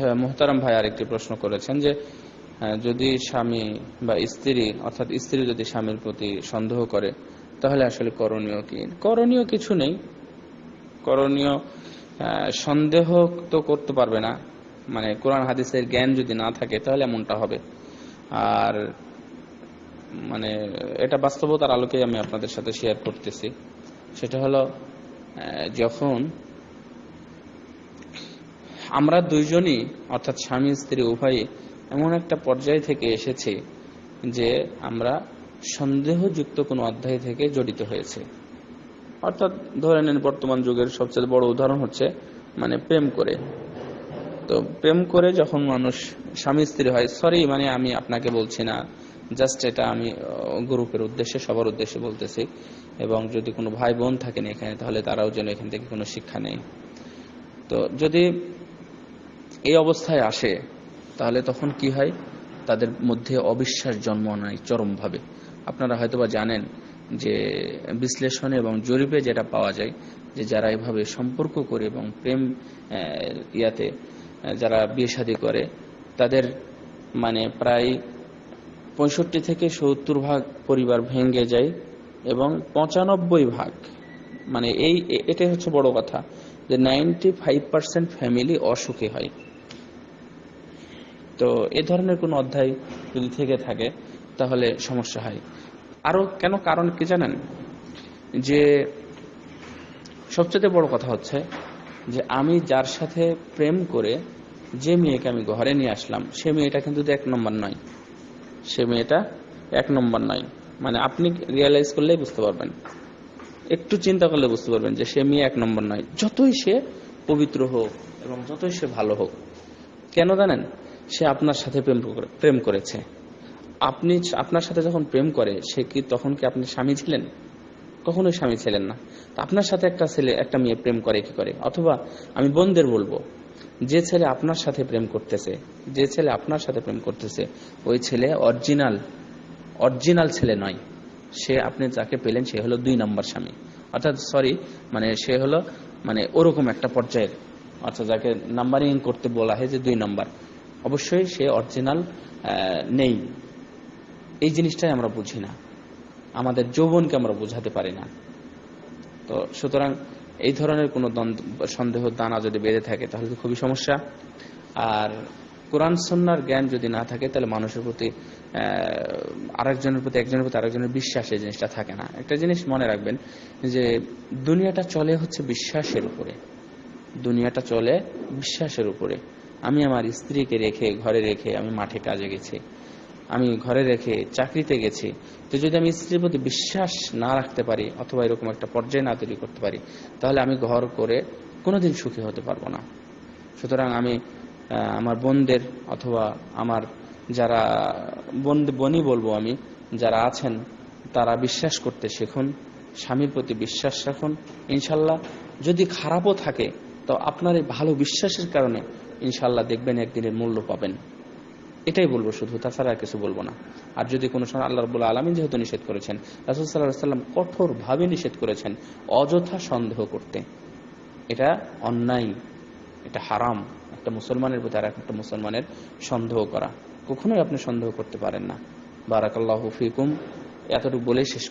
মোহতারাম ভাই আরেকটি প্রশ্ন করেছেন যে যদি স্বামী বা স্ত্রী, অর্থাৎ স্ত্রী যদি স্বামীর প্রতি সন্দেহ করে, তাহলে আসলে করণীয় কি? করণীয় কিছু নেই। করণীয় সন্দেহ তো করতে পারবে না। মানে কোরআন হাদিসের জ্ঞান যদি না থাকে, তাহলে এমনটা হবে। আর মানে এটা বাস্তবতার আলোকে আমি আপনাদের সাথে শেয়ার করতেছি। সেটা হলো যখন আমরা দুইজনই, অর্থাৎ স্বামী, স্ত্রী, উভয়ই এমন একটা পর্যায় থেকে এসেছি যে আমরা সন্দেহযুক্ত কোনো অধ্যায় থেকে জড়িত হয়েছে। অর্থাৎ ধরে নেন বর্তমান যুগের সবচেয়ে বড় উদাহরণ হচ্ছে মানে প্রেম করে। তো প্রেম করে যখন মানুষ, স্বামী, স্ত্রী হয়, সরি মানে আমি আপনাকে বলছি না, জাস্ট এটা আমি গ্রুপের উদ্দেশ্যে, সবার উদ্দেশ্যে বলতেছি। এবং যদি কোনো ভাই বোন থাকেন এখানে, তাহলে তারাও যেন এখান থেকে কোনো শিক্ষা নেই তো যদি এই অবস্থায় আসে, তাহলে তখন কি হয়? তাদের মধ্যে অবিশ্বাস জন্ম নেয় চরমভাবে। আপনারা হয়তোবা জানেন যে বিশ্লেষণে এবং জরিপে যেটা পাওয়া যায় যে যারা এভাবে সম্পর্ক করে এবং প্রেম ইয়াতে যারা বিয়ে শাদী করে, তাদের মানে প্রায় পঁয়ষট্টি থেকে সত্তর ভাগ পরিবার ভেঙে যায় এবং পঁচানব্বই ভাগ মানে এই এটাই হচ্ছে বড় কথা যে নাইনটি ফাইভ পার্সেন্ট ফ্যামিলি অসুখী হয়। তো এ ধরনের কোনো অধ্যায় যদি থেকে থাকে, তাহলে সমস্যা হয়। আরও কেন কারণ কি জানেন? যে সবচেয়ে বড় কথা হচ্ছে যে আমি যার সাথে প্রেম করে যে মেয়েকে আমি ঘরে নিয়ে আসলাম, সে মেয়েটা কিন্তু এক নম্বর নয়। সে মেয়েটা এক নম্বর নয়। মানে আপনি রিয়েলাইজ করলেই বুঝতে পারবেন। একটু চিন্তা করলে বুঝতে পারবেন যে সে মেয়ে এক নম্বর নয়। যতই সে পবিত্র হোক এবং যতই সে ভালো হোক, কেন জানেন? সে আপনার সাথে প্রেম প্রেম করেছে। আপনি আপনার সাথে যখন প্রেম করে, সে কি তখন কি আপনি স্বামী ছিলেন? কখনোই স্বামী ছিলেন না। আপনার সাথে একটা ছেলে, একটা মেয়ে প্রেম করে কি করে? অথবা আমি বোনদের বলব, যে ছেলে আপনার সাথে প্রেম করতেছে, যে ছেলে আপনার সাথে প্রেম করতেছে, ওই ছেলে অরিজিনাল অরিজিনাল ছেলে নয়। সে আপনি যাকে পেলেন, সে হলো দুই নম্বর স্বামী। অর্থাৎ সরি মানে সে হলো মানে ওরকম একটা পর্যায়ের। অর্থাৎ যাকে নাম্বারিং করতে বলা হয় যে দুই নম্বর। অবশ্যই সে অরিজিনাল নেই। এই জিনিসটাই আমরা বুঝি না। আমাদের যৌবনকে আমরা বোঝাতে পারি না। তো সুতরাং এই ধরনের কোনো সন্দেহ, দানা যদি বেঁধে থাকে, তাহলে তো খুবই সমস্যা। আর কোরআন সন্ন্যার জ্ঞান যদি না থাকে, তাহলে মানুষের প্রতি আরেকজনের প্রতি, একজনের প্রতি আরেকজনের বিশ্বাস এই জিনিসটা থাকে না। একটা জিনিস মনে রাখবেন যে দুনিয়াটা চলে হচ্ছে বিশ্বাসের উপরে। দুনিয়াটা চলে বিশ্বাসের উপরে। আমি আমার স্ত্রীকে রেখে, ঘরে রেখে আমি মাঠে কাজে গেছি। আমি ঘরে রেখে চাকরিতে গেছি। তো যদি আমি স্ত্রীর প্রতি বিশ্বাস না রাখতে পারি, অথবা এরকম একটা পর্যায়ে না তৈরি করতে পারি, তাহলে আমি ঘর করে কোনোদিন সুখী হতে পারব না। সুতরাং আমি আমার বোনদের অথবা আমার যারা বোন, বোনই বলব আমি, যারা আছেন, তারা বিশ্বাস করতে শিখুন, স্বামীর প্রতি বিশ্বাস রাখুন। ইনশাল্লাহ যদি খারাপও থাকে তো আপনার এই ভালো বিশ্বাসের কারণে ইনশাল্লাহ দেখবেন একদিনের মূল্য পাবেন। এটাই বলব শুধু, তাছাড়া আর কিছু বলব না। আর যদি কোনো সময় আল্লাহ রবুল্লা আলমী যেহেতু নিষেধ করেছেন, রাসুল সাল্লাহ সাল্লাম কঠোরভাবে নিষেধ করেছেন অযথা সন্দেহ করতে। এটা অন্যায়, এটা হারাম। একটা মুসলমানের প্রতি আর একটা মুসলমানের সন্দেহ করা। কখনোই আপনি সন্দেহ করতে পারেন না। বারাকাল্লাহ ফিকুম। এতটুকু বলেই শেষ